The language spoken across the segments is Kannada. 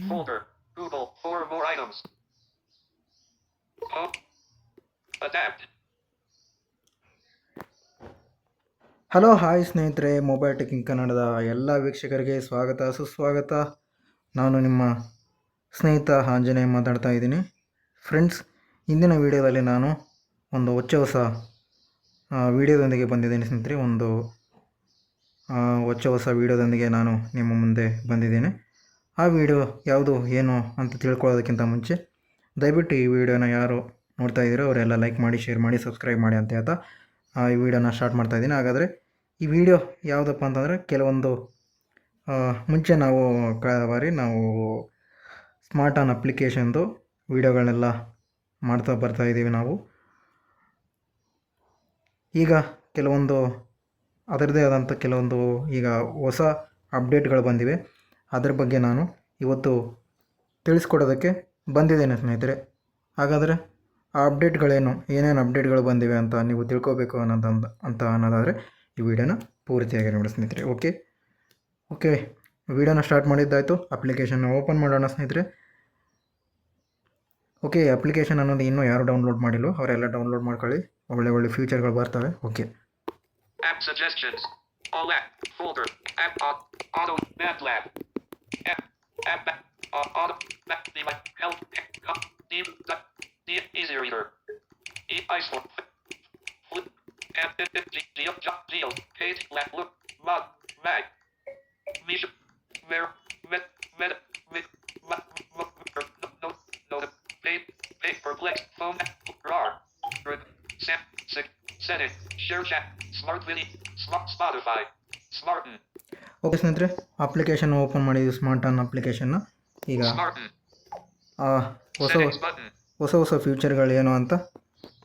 Folder. Google. Four or more items. Oh. Adapt. Hello hi ಸ್ನೇಹಿತರೆ ಮೊಬೈಲ್ ಟೆಕಿಂಗ್ ಕನ್ನಡದ ಎಲ್ಲ ವೀಕ್ಷಕರಿಗೆ ಸ್ವಾಗತ ಸುಸ್ವಾಗತ ನಾನು ನಿಮ್ಮ ಸ್ನೇಹಿತ ಆಂಜನೇಯ ಮಾತಾಡ್ತಾ ಇದ್ದೀನಿ ಫ್ರೆಂಡ್ಸ್ ಇಂದಿನ ವಿಡಿಯೋದಲ್ಲಿ ನಾನು ಒಂದು ಹೊಚ್ಚ ಹೊಸ ಆ, ವಿಡಿಯೋದೊಂದಿಗೆ ಬಂದಿದ್ದೀನಿ ಸ್ನೇಹಿತರೆ ಒಂದು ಆ, ಹೊಚ್ಚ ಹೊಸ ವಿಡಿಯೋದೊಂದಿಗೆ ನಾನು ನಿಮ್ಮ ಮುಂದೆ ಬಂದಿದ್ದೇನೆ ಆ ವಿಡಿಯೋ ಯಾವುದು, ಏನು ಅಂತ ತಿಳ್ಕೊಳ್ಳೋದಕ್ಕಿಂತ ಮುಂಚೆ ದಯವಿಟ್ಟು ಈ ವಿಡಿಯೋನ ಯಾರು ನೋಡ್ತಾ ಇದ್ದೀರೋ ಅವರೆಲ್ಲ ಲೈಕ್ ಮಾಡಿ, ಶೇರ್ ಮಾಡಿ, ಸಬ್ಸ್ಕ್ರೈಬ್ ಮಾಡಿ ಅಂತ ಹೇಳ್ತಾ ಈ ವಿಡಿಯೋನ ಸ್ಟಾರ್ಟ್ ಮಾಡ್ತಾ ಇದ್ದೀನಿ. ಹಾಗಾದರೆ ಈ ವಿಡಿಯೋ ಯಾವುದಪ್ಪ ಅಂತಂದರೆ ಕೆಲವೊಂದು ಮುಂಚೆ ನಾವು ಕಳೆದ ಬಾರಿ ನಾವು ಸ್ಮಾರ್ಟ್ ಆನ್ ಅಪ್ಲಿಕೇಶನ್ದು ವಿಡಿಯೋಗಳನ್ನೆಲ್ಲ ಮಾಡ್ತಾ ಬರ್ತಾ ಇದ್ದೀವಿ ನಾವು. ಈಗ ಕೆಲವೊಂದು ಅದರದ್ದೇ ಆದಂಥ ಕೆಲವೊಂದು ಈಗ ಹೊಸ ಅಪ್ಡೇಟ್ಗಳು ಬಂದಿವೆ. ಅದರ ಬಗ್ಗೆ ನಾನು ಇವತ್ತು ತಿಳಿಸ್ಕೊಡೋದಕ್ಕೆ ಬಂದಿದ್ದೇನೆ ಸ್ನೇಹಿತರೆ ಹಾಗಾದರೆ ಆ ಅಪ್ಡೇಟ್ಗಳೇನು, ಏನೇನು ಅಪ್ಡೇಟ್ಗಳು ಬಂದಿವೆ ಅಂತ ನೀವು ತಿಳ್ಕೊಬೇಕು ಅನ್ನೋದು ಅಂತ ಅನ್ನೋದಾದರೆ ಈ ವಿಡಿಯೋನ ಪೂರ್ತಿಯಾಗಿ ನೋಡಿ ಸ್ನೇಹಿತರೆ, ಓಕೆ ಓಕೆ, ವಿಡಿಯೋನ ಸ್ಟಾರ್ಟ್ ಮಾಡಿದ್ದಾಯಿತು ಅಪ್ಲಿಕೇಶನ್ ಓಪನ್ ಮಾಡೋಣ ಸ್ನೇಹಿತರೆ ಓಕೆ, ಅಪ್ಲಿಕೇಶನ್ ಅನ್ನೋದು ಇನ್ನೂ ಯಾರು ಡೌನ್ಲೋಡ್ ಮಾಡಿಲ್ಲ ಅವರೆಲ್ಲ ಡೌನ್ಲೋಡ್ ಮಾಡ್ಕೊಳ್ಳಿ, ಒಳ್ಳೆ ಒಳ್ಳೆ ಫ್ಯೂಚರ್ಗಳು ಬರ್ತವೆ, okay suggestions on. Auto. MATLAB. Tap back. On back. The. Help. Cup. Name. The easy reader. E isolate. Flip. And the the the job deal. Page. Lap. Look. Mug. Mag. Mission. Ver. Met. Met. With. No. No. Paper. Paper. Flex. Phone. Rar. Set. Set. Set it. Share chat. Smart. Smart Spotify. Smarten. Okay ಸ್ನೇಹಿತರೆ ಅಪ್ಲಿಕೇಶನ್ ಓಪನ್ ಮಾಡಿದ್ವಿ ಸ್ಮಾರ್ಟ್ ಆನ್ ಅಪ್ಲಿಕೇಶನ್ನ ಈಗ ಹೊಸ. ಹೊಸ ಹೊಸ ಫ್ಯೂಚರ್ಗಳು ಏನು ಅಂತ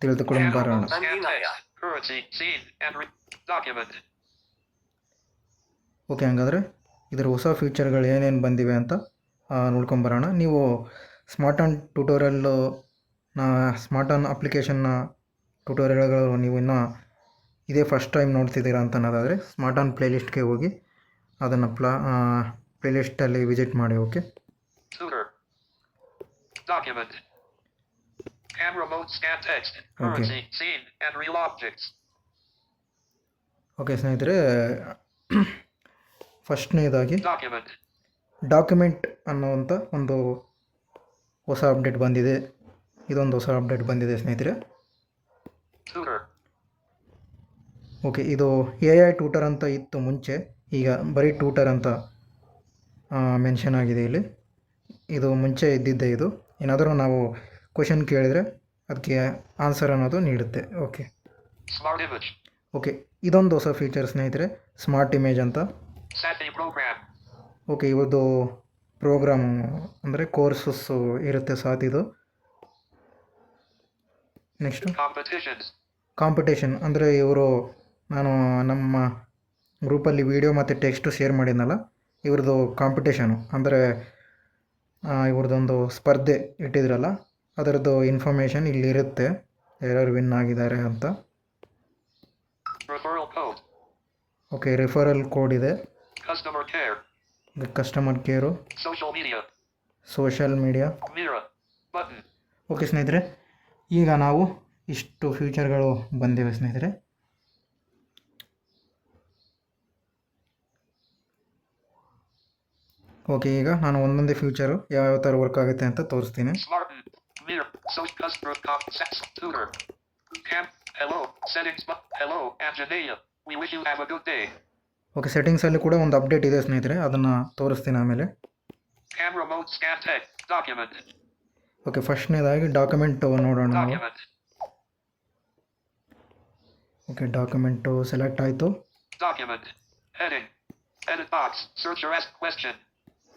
ತಿಳಿದುಕೊಂಡು ಬರೋಣ. ಓಕೆ ಹಂಗಾದರೆ ಇದರ ಹೊಸ ಫೀಚರ್ಗಳು ಏನೇನು ಬಂದಿವೆ ಅಂತ ನೋಡ್ಕೊಂಬರೋಣ ನೀವು ಸ್ಮಾರ್ಟ್ ಆನ್ ಟ್ಯೂಟೋರಿಯಲ್ಲು ನಾ ಸ್ಮಾರ್ಟ್ ಆನ್ ಅಪ್ಲಿಕೇಶನ್ನ ಟ್ಯೂಟೋರಿಯಲ್ಗಳು ನೀವು ಇನ್ನೂ ಇದೇ ಫಸ್ಟ್ ಟೈಮ್ ನೋಡ್ತಿದ್ದೀರಾ ಅಂತ ಅನ್ನೋದಾದರೆ ಸ್ಮಾರ್ಟ್ ಆನ್ ಪ್ಲೇಲಿಸ್ಟ್ಗೆ ಹೋಗಿ ಅದನ್ನು ಪ್ಲಾ ಪ್ಲೇಲಿಸ್ಟಲ್ಲಿ ವಿಸಿಟ್ ಮಾಡಿ ಓಕೆ ಓಕೆ ಸ್ನೇಹಿತರೆ ಫಸ್ಟ್ನೇದಾಗಿ. ಡಾಕ್ಯುಮೆಂಟ್ ಅನ್ನುವಂಥ ಒಂದು ಹೊಸ ಅಪ್ಡೇಟ್ ಬಂದಿದೆ. ಇದೊಂದು ಹೊಸ ಅಪ್ಡೇಟ್ ಬಂದಿದೆ ಸ್ನೇಹಿತರೆ. ಓಕೆ ಇದು ಎ ಐ ಟ್ಯೂಟರ್ ಅಂತ ಇತ್ತು ಮುಂಚೆ. ಈಗ ಬರೀ ಟೂಟರ್ ಅಂತ ಮೆನ್ಷನ್ ಆಗಿದೆ ಇಲ್ಲಿ. ಇದು ಮುಂಚೆ ಇದ್ದಿದ್ದೆ ಇದು. ಏನಾದರೂ ನಾವು ಕ್ವಶನ್ ಕೇಳಿದರೆ ಅದಕ್ಕೆ ಆನ್ಸರ್ ಅನ್ನೋದು ನೀಡುತ್ತೆ. ಓಕೆ ಓಕೆ ಇದೊಂದು ಹೊಸ ಫೀಚರ್ ಸ್ನೇಹಿತರೆ ಸ್ಮಾರ್ಟ್ ಇಮೇಜ್ ಅಂತ. ಓಕೆ ಇವತ್ತು ಪ್ರೋಗ್ರಾಮ್ ಅಂದರೆ ಕೋರ್ಸಸ್ಸು ಇರುತ್ತೆ ಸಾತ್ ಇದು. ನೆಕ್ಸ್ಟು. ಕಾಂಪಿಟೇಷನ್ ಅಂದರೆ ಇವರು ನಾನು ನಮ್ಮ ಗ್ರೂಪಲ್ಲಿ ವೀಡಿಯೋ ಮತ್ತು ಟೆಕ್ಸ್ಟು ಶೇರ್ ಮಾಡಿದ್ನಲ್ಲ ಇವ್ರದ್ದು ಕಾಂಪಿಟೇಷನು. ಅಂದರೆ ಇವ್ರದ್ದೊಂದು ಸ್ಪರ್ಧೆ ಇಟ್ಟಿದ್ರಲ್ಲ ಅದರದ್ದು ಇನ್ಫಾರ್ಮೇಷನ್ ಇಲ್ಲಿರುತ್ತೆ ಯಾರ್ಯಾರು ವಿನ್ ಆಗಿದ್ದಾರೆ ಅಂತ. ಓಕೆ ರೆಫರಲ್ ಕೋಡ್ ಇದೆ. Customer care social media okay ಸ್ನೇಹಿತರೆ ಈಗ ನಾವು ಇಷ್ಟು ಫ್ಯೂಚರ್ಗಳು ಬಂದಿವೆ ಸ್ನೇಹಿತರೆ. ಓಕೆ ಈಗ ನಾನು ಒಂದೊಂದೇ ಫ್ಯೂಚರ್ ಯಾವ ಯಾವ ಥರ ವರ್ಕ್ ಆಗುತ್ತೆ ಅಂತ ತೋರಿಸ್ತೀನಿ. ಓಕೆ ಸೆಟ್ಟಿಂಗ್ಸ್ ಅಲ್ಲಿ ಕೂಡ ಒಂದು ಅಪ್ಡೇಟ್ ಇದೆ ಸ್ನೇಹಿತರೆ ಅದನ್ನ ತೋರಿಸ್ತೀನಿ ಆಮೇಲೆ. ಓಕೆ ಫಸ್ಟ್ ನೇದಾಗಿ ಡಾಕ್ಯುಮೆಂಟ್ ನೋಡೋಣ ಓಕೆ ಡಾಕ್ಯುಮೆಂಟ್ ಸೆಲೆಕ್ಟ್ ಆಯ್ತು. ಡಾಕ್ಯುಮೆಂಟ್ ಏರೆ ಎರೆಟ್ ಆಗ್ search your question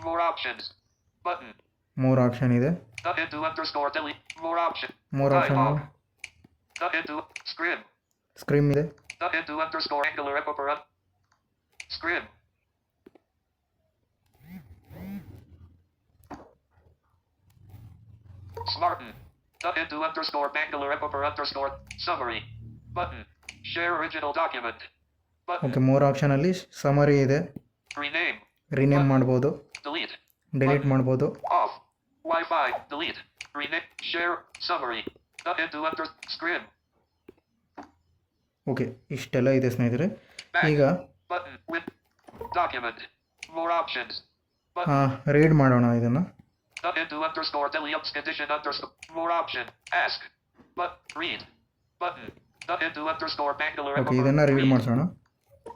More options. Button. ಮೂರು ಆಪ್ಷನ್ ಇದೆ The Hindu underscore delete. More option. ಮೂರು option Dialog. The Hindu. Scrim. Screen ಇದೆ The Hindu underscore angular epipera. Scrim. Smarten. The Hindu underscore Bangalore epipera underscore summary. Button. Share original document. Button. Okay ಮೂರು ಆಪ್ಷನಲ್ಲಿ ಸಮರಿ ಇದೆ Rename. ರಿನೇಮ್ ಮಾಡ್ಬೋದು Delete. ಡಿಲೀಟ್ ಮಾಡ್ಬೋದು Off. Wi-Fi. Delete. Rename. Share. Summary. The Hindu under scrim. Okay ಇಷ್ಟೆಲ್ಲ ಇದೆ ಸ್ನೇಹಿತರೆ Back. ಈಗ Button. Win. Document. More options. Button. Read ಮಾಡೋಣ ಇದನ್ನು The Hindu underscore Deliums condition underscore more option. Ask. But read. Button. The to underscore Bangalore. Okay ಇದನ್ನು ರೀಡ್ ಮಾಡಿಸೋಣ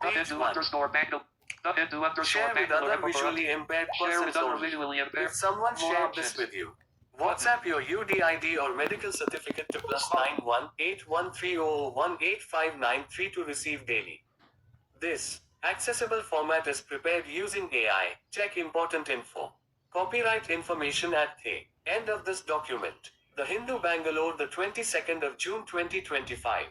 The Page underscore Bangalore. The Hindu underscore Share with other visually impaired with persons other visually impaired. If someone More shared options. this with you, WhatsApp your UDID or medical certificate to plus nine one eight one three zero one eight five nine three to receive daily. This accessible format is prepared using AI. Check important info. Copyright information at the end of this document. The Hindu Bangalore, the 22nd of June 2025.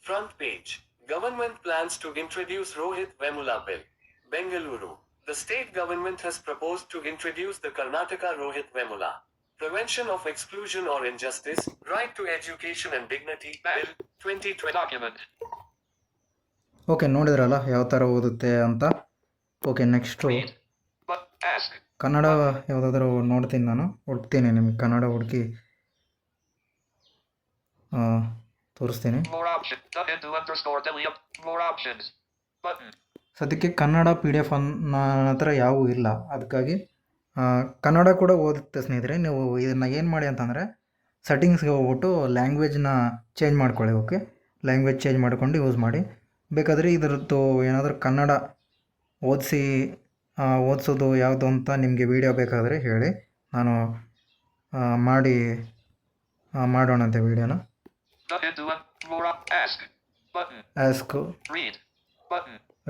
Front page. Government plans to introduce Rohit Vemula Bill. Bengaluru. The state government has proposed to introduce the Karnataka Rohit Vemula. Prevention of Exclusion or Injustice, Right to Education and Dignity, Bill 2020. Document. Okay ನೋಡಿದ್ರಲ್ಲ ಯಾವ ಥರ ಓದುತ್ತೆ ಅಂತ okay next Read. But ask. Kannada ಯಾವುದಾದ್ರೂ ನೋಡ್ತೀನಿ ನಾನು ಹುಡುಕ್ತೀನಿ ನಿಮಗೆ ಕನ್ನಡ ಹುಡುಕಿ ತೋರಿಸ್ತೀನಿ More option. The Hindu underscore Delium. More options. Button. ಸದ್ಯಕ್ಕೆ ಕನ್ನಡ ಪಿ ಡಿ ಎಫ್ ನನ್ನ ಹತ್ರ ಯಾವೂ ಇಲ್ಲ. ಅದಕ್ಕಾಗಿ ಕನ್ನಡ ಕೂಡ ಓದುತ್ತೆ ಸ್ನೇಹಿತರೆ ನೀವು ಇದನ್ನು ಏನು ಮಾಡಿ ಅಂತಂದರೆ ಸೆಟ್ಟಿಂಗ್ಸ್ಗೆ ಹೋಗ್ಬಿಟ್ಟು ಲ್ಯಾಂಗ್ವೇಜ್ನ ಚೇಂಜ್ ಮಾಡ್ಕೊಳ್ಳಿ ಓಕೆ ಲ್ಯಾಂಗ್ವೇಜ್ ಚೇಂಜ್ ಮಾಡ್ಕೊಂಡು ಯೂಸ್ ಮಾಡಿ. ಬೇಕಾದರೆ ಇದರದ್ದು ಏನಾದರೂ ಕನ್ನಡ ಓದಿಸಿ ಓದಿಸೋದು ಯಾವುದು ಅಂತ ನಿಮಗೆ ವಿಡಿಯೋ ಬೇಕಾದರೆ ಹೇಳಿ. ನಾನು ಮಾಡಿ ಮಾಡೋಣಂತೆ ವಿಡಿಯೋನ. Ask Read.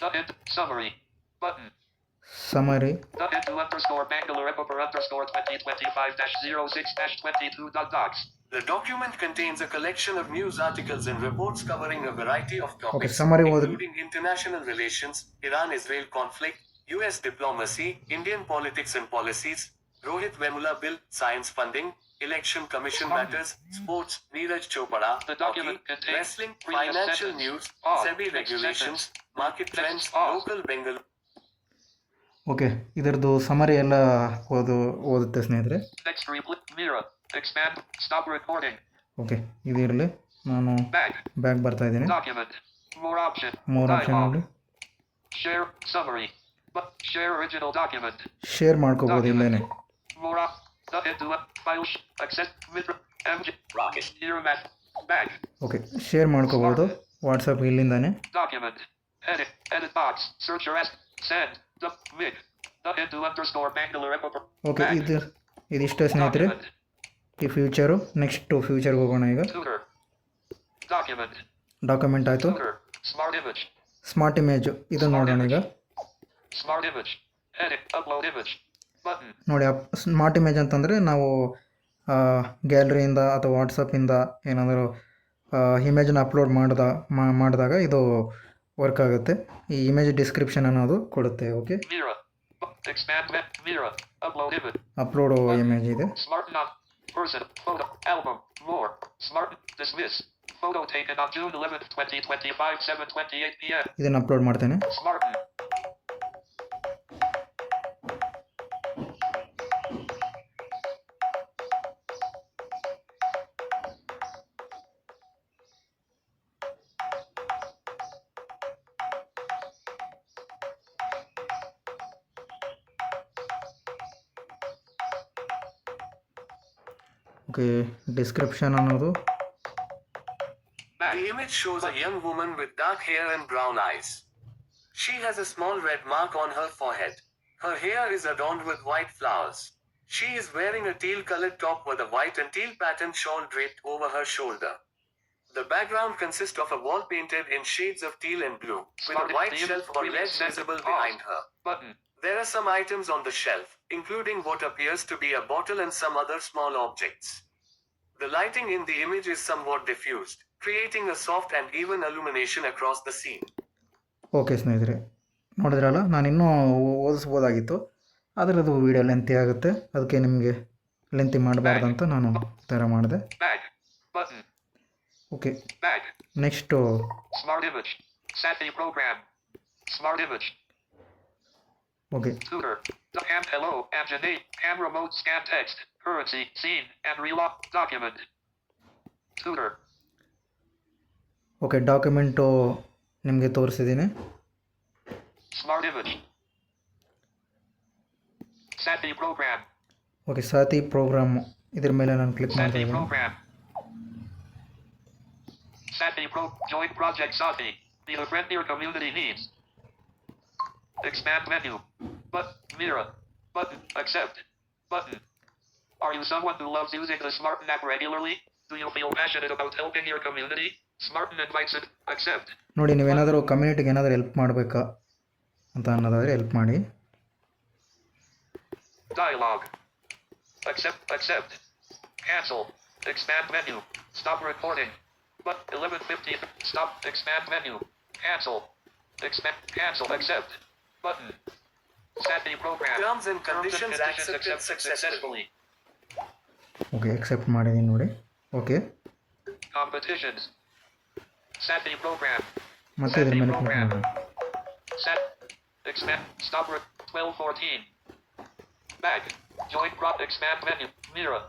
The summary button. Summary. The underscore Bangalore underscore 2025-06-22. The document contains a collection of news articles and reports covering a variety of topics, okay, summary including was... international relations, Iran-Israel conflict, U.S. diplomacy, Indian politics and policies, Rohit Vemula bill, science funding, election commission matters, sports, Neeraj Chopra, The document hockey, contains wrestling, financial news. SEBI regulations, market trends, or. local Bengal. Okay ಇದರದ್ದು ಸಮರಿ ಎಲ್ಲ ಓದು ಓದುತ್ತೆ ಸ್ನೇಹಿತರೆ ಓಕೆ ಇದು mirror. Expand. Stop recording. Okay ಇದಿರಲಿ ನಾನು Back. ಬ್ಯಾಗ್ ಬರ್ತಾ ಇದ್ದೀನಿ Document. More option. ಮೂರು ಆಪ್ಷನ್. ನೋಡಿ Share. Summary. But share original document. Share ಮಾಡ್ಕೋಬೋದು ಇಲ್ಲೇನೆ ದು ಅಪ್ ಬೈ ಉಷ್ ಎಕ್ಸ್ ವಿತ್ ಐಜಿರ್ ಓಕೆ ಶೇರ್ ಮಾಡ್ಕೋಬಾರ್ದು ವಾಟ್ಸ್ಆ್ಯಪ್ ಇಲ್ಲಿಂದಾನೆ. ಓಕೆ ದೂರ್ ಲೋಡ್ ಪ್ಯಾಂಟು ರೆಪೋರ್ಟ್ ಇದು ಇಷ್ಟೆಸ್ ನಾಟ್ರಿ ಈ ಫ್ಯೂಚರು ನೆಕ್ಸ್ಟ್ ಟು ಫ್ಯೂಚರ್ಗೆ ಹೋಗೋಣ ಈಗ. ಡಾಕ್ಯುಮೆಂಟ್ ಆಯಿತು. ಸ್ಮಾರ್ಟ್ ಇಮೇಜ್ ಸ್ಮಾರ್ಟ್ ಇದು ನೋಡೋಣ ಈಗ. ಸ್ಮಾರ್ಟ್ ಇಮೇಜ್ ಎರೆಟ್ ಅ ನೋಡಿ ಅಪ್ ಸ್ಮಾರ್ಟ್ ಇಮೇಜ್ ಅಂತಂದರೆ ನಾವು ಗ್ಯಾಲರಿಯಿಂದ ಅಥವಾ ವಾಟ್ಸಪ್ಪಿಂದ ಏನಾದರೂ ಇಮೇಜನ್ನ ಅಪ್ಲೋಡ್ ಮಾಡಿದ ಮಾಡಿದಾಗ ಇದು ವರ್ಕ್ ಆಗುತ್ತೆ. ಈ ಇಮೇಜ್ ಡಿಸ್ಕ್ರಿಪ್ಷನ್ ಅನ್ನೋದು ಕೊಡುತ್ತೆ ಓಕೆ? ಅಪ್ಲೋಡ್ ಇಮೇಜ್ ಇದೆ. ಇದನ್ನು ಅಪ್ಲೋಡ್ Person. ಡಿಸ್ಕ್ರಿಪ್ಷನ್ ಅನ್ನೋದು Back. The image shows a young woman with dark hair and brown eyes. She has a small red mark on her forehead. Her hair is adorned with white flowers. She is wearing a teal colored top with a white and teal pattern shawl draped over her shoulder. The background consists of a wall painted in shades of teal and blue, with a Started white theme, shelf or really ledge set visible pause. behind her. Button. There are some items on the shelf, including what appears to be a bottle and some other small objects. The lighting in the image is somewhat diffused, creating a soft and even illumination across the scene. Okay ಸ್ನೇಹಿತರೆ ನೋಡಿದ್ರಲ್ಲ ನಾನು ಇನ್ನೂ ಓದಿಸ್ಬೋದಾಗಿತ್ತು ಆದರೆ ಅದು ವೀಡಿಯೋ ಲೆಂತಿ ಆಗುತ್ತೆ ಅದಕ್ಕೆ ನಿಮಗೆ ಲೆಂತಿ ಮಾಡಬಾರ್ದಂತ ನಾನು ಈ ಥರ ಮಾಡಿದೆ. Okay. Next Smart image. SATI program. Smart image. Okay Currency. Scene. And relock. Document. Tutor. Okay document ನಿಮಗೆ ತೋರಿಸಿದ್ದೀನಿ Smart image. SATI program. Okay Sathi program ಇದ್ರ ಮೇಲೆ ನಾನು ಕ್ಲಿಕ್ ಮಾಡ್ತಾ SATI ಇದ್ದೀನಿ program. SATI pro. Join project SATI. The friend your community needs. Expand menu. But Mira. Button. Accept. Button. Are you someone who loves using the Smarten app regularly? Do you feel passionate about helping your community? Smarten invites it. Accept. ನೋಡಿ ನೀವೇನಾದರೂ ಕಮ್ಯುನಿಟಿಗೆ ಏನಾದರೂ ಹೆಲ್ಪ್ ಮಾಡಬೇಕಾ ಅಂತ ಅನ್ನೋದಾದರೆ ಹೆಲ್ಪ್ ಮಾಡಿ Dialogue. Accept. Accept. Cancel. Expand menu. Stop recording. But 1150. Stop. Expand menu. Cancel. Expand. Cancel. Accept. Button. Set the program. Terms and conditions accepted accepted successfully. Okay accept ಮಾಡಿದ್ದೀನಿ ನೋಡಿ okay Competitions. Set the program. ಮತ್ತೆ ಇದ್ರ ಮೇಲೆ ಕ್ಲಿಕ್ ಮಾಡಿ Set. Expand. Stop. Re- 1214. Back. Join prop. Expand menu. Mira.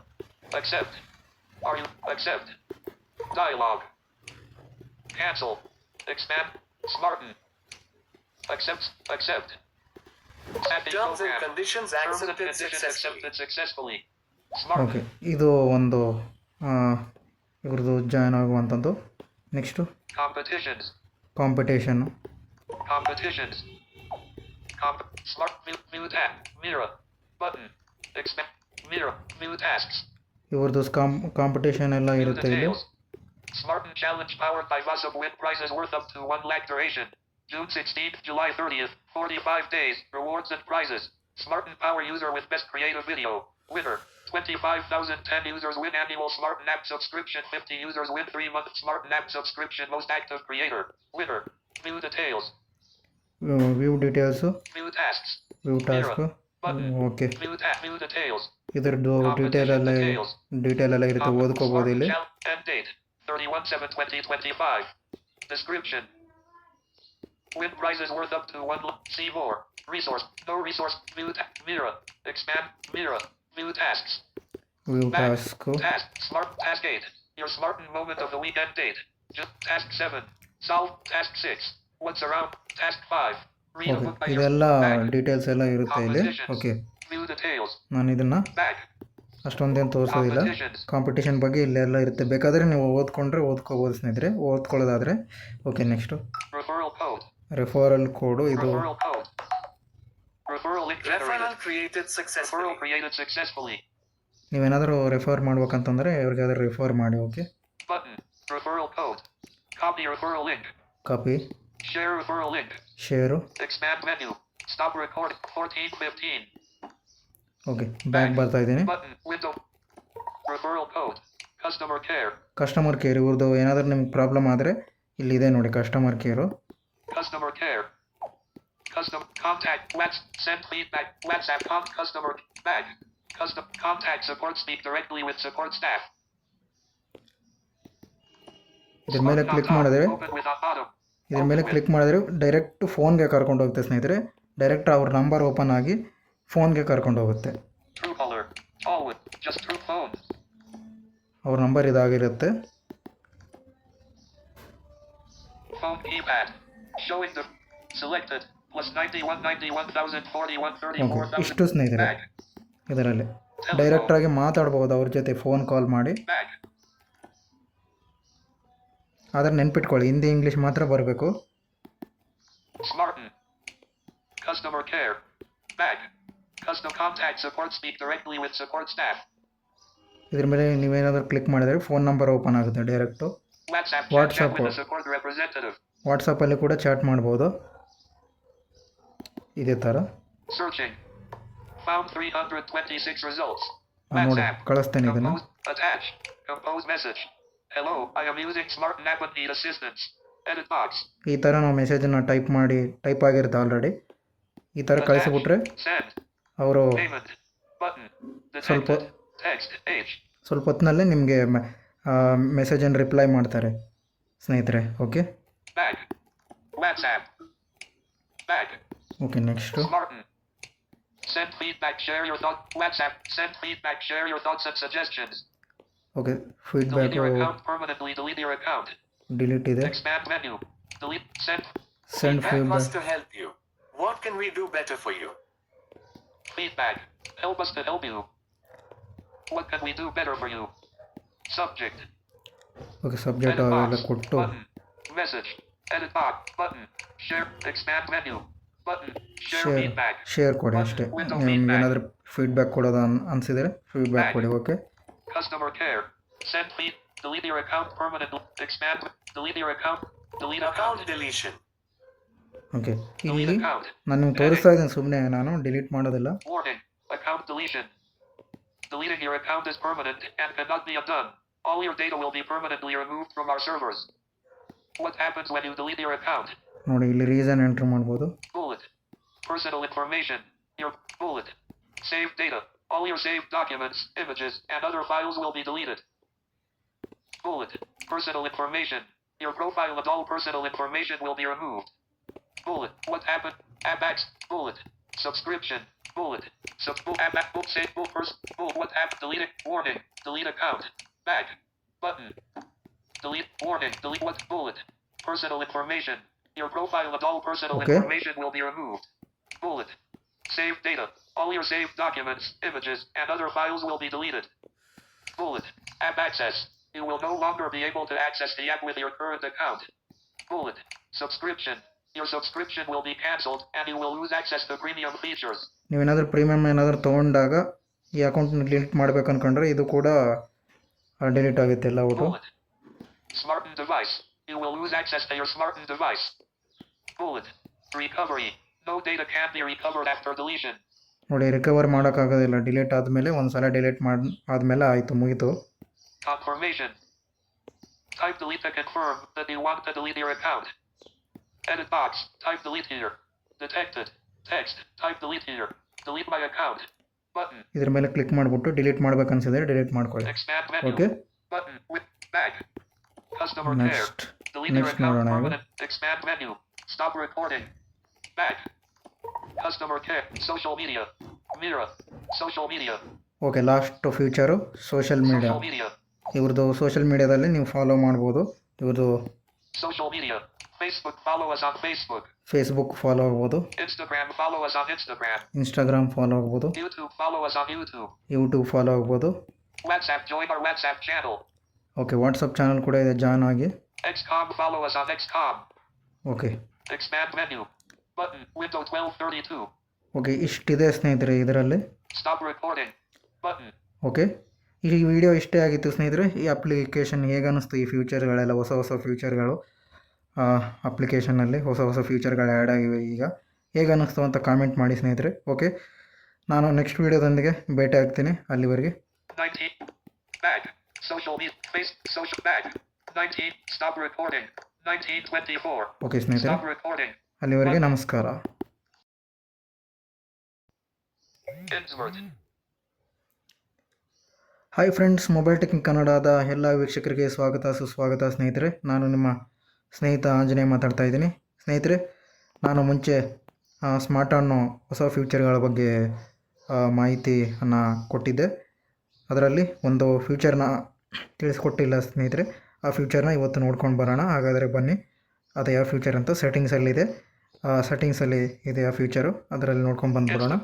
Accept. Are you. Accept. Dialogue. Cancel. Expand. Smarten. Accept. Accept. Set the Terms and program. conditions Terms and accepted conditions successfully. accepted successfully. Okay Smarten. ಇದು ಒಂದು ಆ, ಇವ್ರದ್ದು ಜಾಯ್ನ್ ಆಗುವಂಥದ್ದು next Competitions. Competition Competitions. Comp. Smart. View. View tab. Mira. Button. Expand. Mira. View tasks. ಇವ್ರದ್ದು ಕಾಂ ಕಾಂಪಿಟೇಷನ್ ಎಲ್ಲ View ಇರುತ್ತೆ ಇಲ್ಲಿ details. Smarten challenge powered by Vasa win prizes worth up to 1 lakh duration. June 16th, July 30th, 45 days, rewards and prizes. Smarten power user with best creative video. Winner. 25,010 users win annual Smarten app subscription. 50 users win 3 month Smarten app subscription. Most active creator. Winner. View details. View details View tasks. View tasks okay View, ta- view details. ಇದ್ರದ್ದು ಡೀಟೇಲ್ ಎಲ್ಲ ಡೀಟೇಲ್ ಎಲ್ಲ ಇರುತ್ತೆ ಓದ್ಕೋಬೋದು ಇಲ್ಲಿ Chal- End date 31 7 2025. Description Win prizes worth up to 1 l- See more. Resource. No resource. View ta- Mira. Expand. Mira. View tasks. New task. Task. Smart. Task 8. Your smart moment of the week date. Just task 7. Solve. Task 6. What's around? Task 5. Read book by ಇದೆಲ್ಲ Okay. ಡೀಟೇಲ್ಸ್ ಎಲ್ಲ ಇರುತ್ತೆ ಇಲ್ಲಿ ಓಕೆ. ನಾನು ಇದನ್ನು. ಅಷ್ಟೊಂದೇನು ತೋರಿಸೋದಿಲ್ಲ. ಕಾಂಪಿಟೇಷನ್ ಬಗ್ಗೆ ಇಲ್ಲೆಲ್ಲ ಇರುತ್ತೆ ಬೇಕಾದರೆ ನೀವು ಓದ್ಕೊಂಡ್ರೆ ಓದ್ಕೋಬೋದು ಸ್ನೇಹಿತರೆ ಓದ್ಕೊಳ್ಳೋದಾದರೆ okay next Referral code. Referral code ಇದು Referral created. Referral created successfully. ನೀವೇನಾದರೂ ರೆಫರ್ ಮಾಡ್ಬೇಕಂತಂದರೆ ಇವ್ರಿಗಾದ್ರೂ ರೆಫರ್ ಮಾಡಿ okay Button. Referral copy Copy referral link. Copy share referral link. Share Expand menu. Stop recording. 1415. Okay back ಬರ್ತಾ ಇದ್ದೀನಿ Button. Window. Referral code. Customer care. Customer care ಇವ್ರದ್ದು ಏನಾದರೂ ನಿಮ್ಗೆ ಪ್ರಾಬ್ಲಮ್ ಆದರೆ ಇಲ್ಲಿದೆ ನೋಡಿ customer care customer care. Contact. Let's send feedback. WhatsApp com customer bag. Custom contact support. Speak directly with support staff. ಇದ್ರ ಮೇಲೆ ಕ್ಲಿಕ್ ಮಾಡಿದ್ರೆ. ಇದ್ರ ಮೇಲೆ ಕ್ಲಿಕ್ ಮಾಡಿದ್ರೆ ಡೈರೆಕ್ಟ್ ಫೋನ್ಗೆ ಕರ್ಕೊಂಡು ಹೋಗುತ್ತೆ ಸ್ನೇಹಿತರೆ ಡೈರೆಕ್ಟ್ ಅವ್ರ ನಂಬರ್ ಓಪನ್ ಆಗಿ ಫೋನ್ಗೆ ಕರ್ಕೊಂಡು ಹೋಗುತ್ತೆ ಅವ್ರ ನಂಬರ್ ಇದಾಗಿರುತ್ತೆ Phone keypad. Showing the selected ಇಷ್ಟು ಸ್ನೇಹಿತರೆ ಇದರಲ್ಲಿ ಡೈರೆಕ್ಟರ್ ಆಗಿ ಮಾತಾಡ್ಬೋದು ಅವ್ರ ಜೊತೆ ಫೋನ್ ಕಾಲ್ ಮಾಡಿ. ಆದ್ರೆ ನೆನ್ಪಿಟ್ಕೊಳ್ಳಿ ಹಿಂದಿ ಇಂಗ್ಲಿಷ್ ಮಾತ್ರ ಬರಬೇಕು. ಇದ್ರ ಮೇಲೆ ನೀವೇನಾದ್ರೂ ಕ್ಲಿಕ್ ಮಾಡಿದ್ರೆ ಫೋನ್ ನಂಬರ್ ಓಪನ್ ಆಗುತ್ತೆ ಡೈರೆಕ್ಟ್ ವಾಟ್ಸಪ್ ವಾಟ್ಸಪ್ ಅಲ್ಲಿ ಕೂಡ ಚಾಟ್ ಮಾಡಬಹುದು ಇದೇ ಥರ ಈ ಸಿಕ್ಸ್ ರಿಸರ್ವ್ ಕಳಿಸ್ತೇನೆ ಇದನ್ನು. ಮೆಸೇಜ್ ಈ ಥರ ನಾವು ಮೆಸೇಜನ್ನು ಟೈಪ್ ಮಾಡಿ ಟೈಪ್ ಆಗಿರುತ್ತೆ ಆಲ್ರೆಡಿ ಈ ಥರ ಕಳಿಸಿಕೊಟ್ರೆ ಅವರು ಸ್ವಲ್ಪ ಸ್ವಲ್ಪ ಹೊತ್ನಲ್ಲೇ ನಿಮಗೆ ಮೆಸೇಜ್ ಮೆಸೇಜನ್ನು ರಿಪ್ಲೈ ಮಾಡ್ತಾರೆ ಸ್ನೇಹಿತರೆ. ಓಕೆ ಬ್ಯಾಟ್ Okay, next. Martin. Send feedback, share your thoughts. WhatsApp. Send feedback, share your thoughts and suggestions. Okay, feedback. Delete your account permanently. Delete your account. Delete it. Expand menu. Delete. Send. Send feedback. feedback. To help you. What can we do better for you? Feedback. Help us to help you. What can we do better for you? Subject. Okay, subject. Edit box. Button. Message. Edit box. Button. Share. Expand menu. Button. Share share feedback. Share ಕೊಡಿ ಅಷ್ಟೇ ನಿಮ್ಗೆ ಏನಾದರೂ ಫೀಡ್ಬ್ಯಾಕ್ ಕೊಡೋದು ಅನ್ ಅನಿಸಿದರೆ ಫೀಡ್ಬ್ಯಾಕ್ ಕೊಡಿ okay Customer care. Send feed. Delete your account permanently. Expand. Delete your account. Delete Account account. deletion. Okay Delete ಇಲ್ಲಿ account. ನಾನು ನಿಮ್ಗೆ ತೋರಿಸ್ತಾ ಇದ್ದೀನಿ ಸುಮ್ಮನೆ ನಾನು ಡಿಲೀಟ್ ಮಾಡೋದಿಲ್ಲ Warning. Account deletion. Deleting your account is permanent and cannot be undone. All your data will be permanently removed from our servers. What happens when you delete your account? ನೋಡಿ ಇಲ್ಲಿ ರೀಸನ್ ಎಂಟ್ರ್ ಮಾಡ್ಬೋದು Bullet. Personal information. Your bullet. Saved data. All your saved documents, images, and other files will be deleted. Bullet. Personal information. Your profile and all personal information will be removed. Bullet. What happened? Abax. Bullet. Subscription. Bullet. Sub. Bull. Abax. Book. Save. Bull. First. Bull. What happened? Delete it. Warning. Delete account. Back. Button. Delete. Warning. Delete what? Bullet. Personal information. Your profile and all personal Okay. information will be removed. Bullet. Saved data. All your saved documents, images, and other files will be deleted. Bullet. App access. You will no longer be able to access the app with your current account. Bullet. Subscription. Your subscription will be cancelled and you will lose access to premium features. ನೀವೇನಾದರೂ ಪ್ರೀಮಿಯಮ್ ಏನಾದರೂ ತೊಗೊಂಡಾಗ ಈ ಅಕೌಂಟ್ನ ಡಿಲೀಟ್ ಮಾಡ್ಬೇಕು ಅನ್ಕೊಂಡ್ರೆ ಇದು ಕೂಡ ಡಿಲೀಟ್ ಆಗುತ್ತೆ ಎಲ್ಲ out Bullet. Smarten device. You will lose access to your smarten device. Bullet. Recovery. No data can be recovered after deletion. ನೋಡಿ ರಿಕವರ್ ಮಾಡೋಕ್ಕಾಗೋದಿಲ್ಲ ಡಿಲೀಟ್ ಆದಮೇಲೆ ಒಂದು ಸಲ ಡಿಲೀಟ್ ಮಾಡಿ ಆದಮೇಲೆ ಆಯಿತು ಮುಗೀತು Confirmation. Type delete to confirm that you want to delete your account. Edit box. Type delete here. Detected. Text. Type delete here. Delete my account. Button. ಇದ್ರ ಮೇಲೆ ಕ್ಲಿಕ್ ಮಾಡಿಬಿಟ್ಟು ಡಿಲೀಟ್ ಮಾಡ್ಬೇಕು ಅನ್ಸಿದ್ರೆ ಡಿಲೀಟ್ ಮಾಡ್ಕೊಳ್ಳಿ Expand menu. Okay Button. With back. Customer care. Next Delete your Next account ನೋಡೋಣ ಈಗ. permanent. Expand menu. Stop recording. Back. Customer care. Social media. Mira. Social media. Okay last future social media Social media. ಇವ್ರದ್ದು ಸೋಷಿಯಲ್ ಮೀಡಿಯಾದಲ್ಲಿ ನೀವು ಫಾಲೋ ಮಾಡ್ಬೋದು ಇವ್ರದ್ದು Social media. Facebook. Follow us on Facebook. Facebook follow ಆಗ್ಬೋದು Instagram. Follow us on Instagram. Instagram follow ಆಗ್ಬೋದು YouTube. Follow us on YouTube. YouTube follow ಆಗ್ಬೋದು WhatsApp. Join our WhatsApp channel. Okay WhatsApp channel ಕೂಡ ಇದೆ ಜಾಯ್ನ್ ಆಗಿ XCOM. Follow us on XCOM. Okay Expand menu. Button. Window 1232. Okay ಇಷ್ಟಿದೆ ಸ್ನೇಹಿತರೆ ಇದರಲ್ಲಿ Stop recording. Button. ಓಕೆ ಈ ವಿಡಿಯೋ ಇಷ್ಟೇ ಆಗಿತ್ತು ಸ್ನೇಹಿತರೆ ಈ ಅಪ್ಲಿಕೇಶನ್ ಹೇಗನ್ನಿಸ್ತು ಈ ಫ್ಯೂಚರ್ಗಳೆಲ್ಲ ಹೊಸ ಹೊಸ ಫ್ಯೂಚರ್ಗಳು ಅಪ್ಲಿಕೇಶನಲ್ಲಿ ಹೊಸ ಹೊಸ ಫ್ಯೂಚರ್ಗಳು ಆ್ಯಡ್ ಆಗಿವೆ ಈಗ ಹೇಗೆ ಅನ್ನಿಸ್ತು ಅಂತ ಕಾಮೆಂಟ್ ಮಾಡಿ ಸ್ನೇಹಿತರೆ ಓಕೆ ನಾನು ನೆಕ್ಸ್ಟ್ ವೀಡಿಯೋದೊಂದಿಗೆ ಭೇಟಿ ಆಗ್ತೀನಿ ಅಲ್ಲಿವರೆಗೆ 19. Back. Social media. Face. Social back. 19. Stop recording. 1924. Okay ಸ್ನೇಹಿತರೆ. ಅಲ್ಲಿವರೆಗೆ ನಮಸ್ಕಾರ. ಹಾಯ್ ಫ್ರೆಂಡ್ಸ್ ಮೊಬೈಲ್ ಟೆಕ್ನಿಕ್ ಕನ್ನಡದ ಎಲ್ಲ ವೀಕ್ಷಕರಿಗೆ ಸ್ವಾಗತ ಸುಸ್ವಾಗತ ಸ್ನೇಹಿತರೆ ನಾನು ನಿಮ್ಮ ಸ್ನೇಹಿತ ಆಂಜನೇಯ ಮಾತಾಡ್ತಾ ಇದ್ದೀನಿ ಸ್ನೇಹಿತರೆ ನಾನು ಮುಂಚೆ ಸ್ಮಾರ್ಟ್ ಅನ್ನೋ ಹೊಸ ಫ್ಯೂಚರ್ಗಳ ಬಗ್ಗೆ ಮಾಹಿತಿಯನ್ನು ಕೊಟ್ಟಿದ್ದೆ ಅದರಲ್ಲಿ ಒಂದು ಫ್ಯೂಚರ್ನ ತಿಳಿಸ್ಕೊಟ್ಟಿಲ್ಲ ಸ್ನೇಹಿತರೆ ಆ ಫ್ಯೂಚರ್ನ ಇವತ್ತು ನೋಡ್ಕೊಂಡು ಬರೋಣ ಹಾಗಾದರೆ ಬನ್ನಿ ಅದು ಯಾವ ಫ್ಯೂಚರ್ ಅಂತ ಸೆಟ್ಟಿಂಗ್ಸಲ್ಲಿ ಇದೆ ಸೆಟ್ಟಿಂಗ್ಸಲ್ಲಿ ಇದೆ ಆ ಫ್ಯೂಚರು ಅದರಲ್ಲಿ ನೋಡ್ಕೊಂಡು ಬಂದ್ಬಿಡೋಣ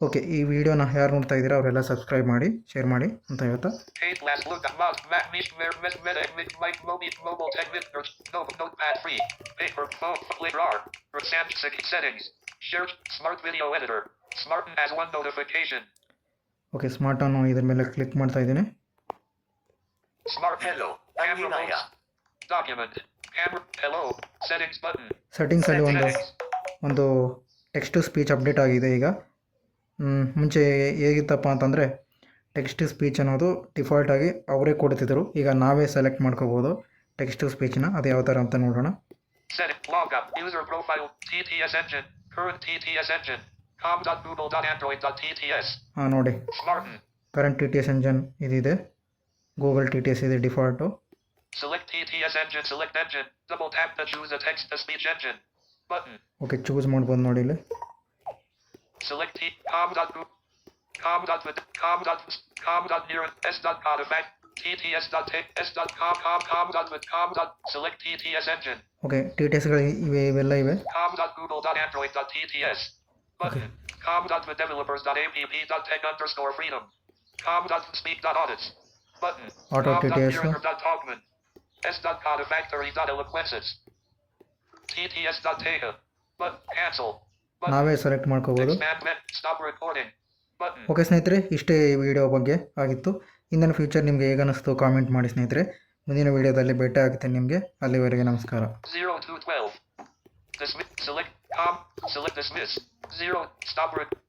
ಓಕೆ ಈ ವಿಡಿಯೋನ ಯಾರು ನೋಡ್ತಾ ಇದ್ದೀರಾ ಅವರೆಲ್ಲ ಸಬ್ಸ್ಕ್ರೈಬ್ ಮಾಡಿ ಶೇರ್ ಮಾಡಿ ಅಂತ ಹೇಳ್ತಾ ಒನ್ ಓಕೆ ಸ್ಮಾರ್ಟ್ ಆನ್ ಇದ್ರ ಮೇಲೆ ಕ್ಲಿಕ್ ಮಾಡ್ತಾ ಇದ್ದೀನಿ. ಸೆಟ್ಟಿಂಗ್ಸ್ ಅಲ್ಲಿ ಒಂದು ಒಂದು ಟೆಕ್ಸ್ಟ್ ಟು ಸ್ಪೀಚ್ ಅಪ್ಡೇಟ್ ಆಗಿದೆ ಈಗ. ಮುಂಚೆ ಹೇಗಿತ್ತಪ್ಪ ಅಂತಂದರೆ ಟೆಕ್ಸ್ಟ್ ಟು ಸ್ಪೀಚ್ ಅನ್ನೋದು ಡಿಫಾಲ್ಟ್ ಆಗಿ ಅವರೇ ಕೊಡ್ತಿದ್ರು ಈಗ ನಾವೇ ಸೆಲೆಕ್ಟ್ ಮಾಡ್ಕೋಬೋದು ಟೆಕ್ಸ್ಟ್ ಟು ಸ್ಪೀಚ್ನ ಅದು ಯಾವ ಥರ ಅಂತ ನೋಡೋಣ. Setting, Logout, User Profile, TTS Engine, Current TTS Engine, com.google.android.tts, ಹಾಂ ನೋಡಿ Smarten, current T T S engine ಇದಿದೆ ಗೂಗಲ್ ಟಿ ಟಿ ಎಸ್ ಇದೆ default Select TTS engine, select engine, double tap to choose a text to speech engine. Button. Okay choose ಮಾಡ್ಬೋದು ನೋಡಿ ಇಲ್ಲಿ Select T com dot group com dot with com dot com dot near s dot cod effect TTS dot take s dot com com com dot with com dot select TTS engine okay T T ಎಸ್ಗಳು ಇವೆ ಇವೆಲ್ಲ ಇವೆ button com dot with developers dot app dot tech underscore freedom com dot speak dot audits button Auto TTS. Nuremberg dot Talkman s dot cod factory dot eloquences TTS dot data but cancel ನಾವೇ ಸೆಲೆಕ್ಟ್ ಮಾಡ್ಕೋಬೋದು button ಓಕೆ ಸ್ನೇಹಿತರೆ ಇಷ್ಟೇ ಈ ವಿಡಿಯೋ ಬಗ್ಗೆ ಆಗಿತ್ತು ಇಂದಿನ ಫ್ಯೂಚರ್ ನಿಮಗೆ ಹೇಗೆ ಅನ್ನಿಸ್ತು ಕಾಮೆಂಟ್ ಮಾಡಿ ಸ್ನೇಹಿತರೆ ಮುಂದಿನ ವಿಡಿಯೋದಲ್ಲಿ ಭೇಟಿ ಆಗುತ್ತೆ ನಿಮಗೆ ಅಲ್ಲಿವರೆಗೆ ನಮಸ್ಕಾರ com. Select dismiss. Zero. Stop. Re-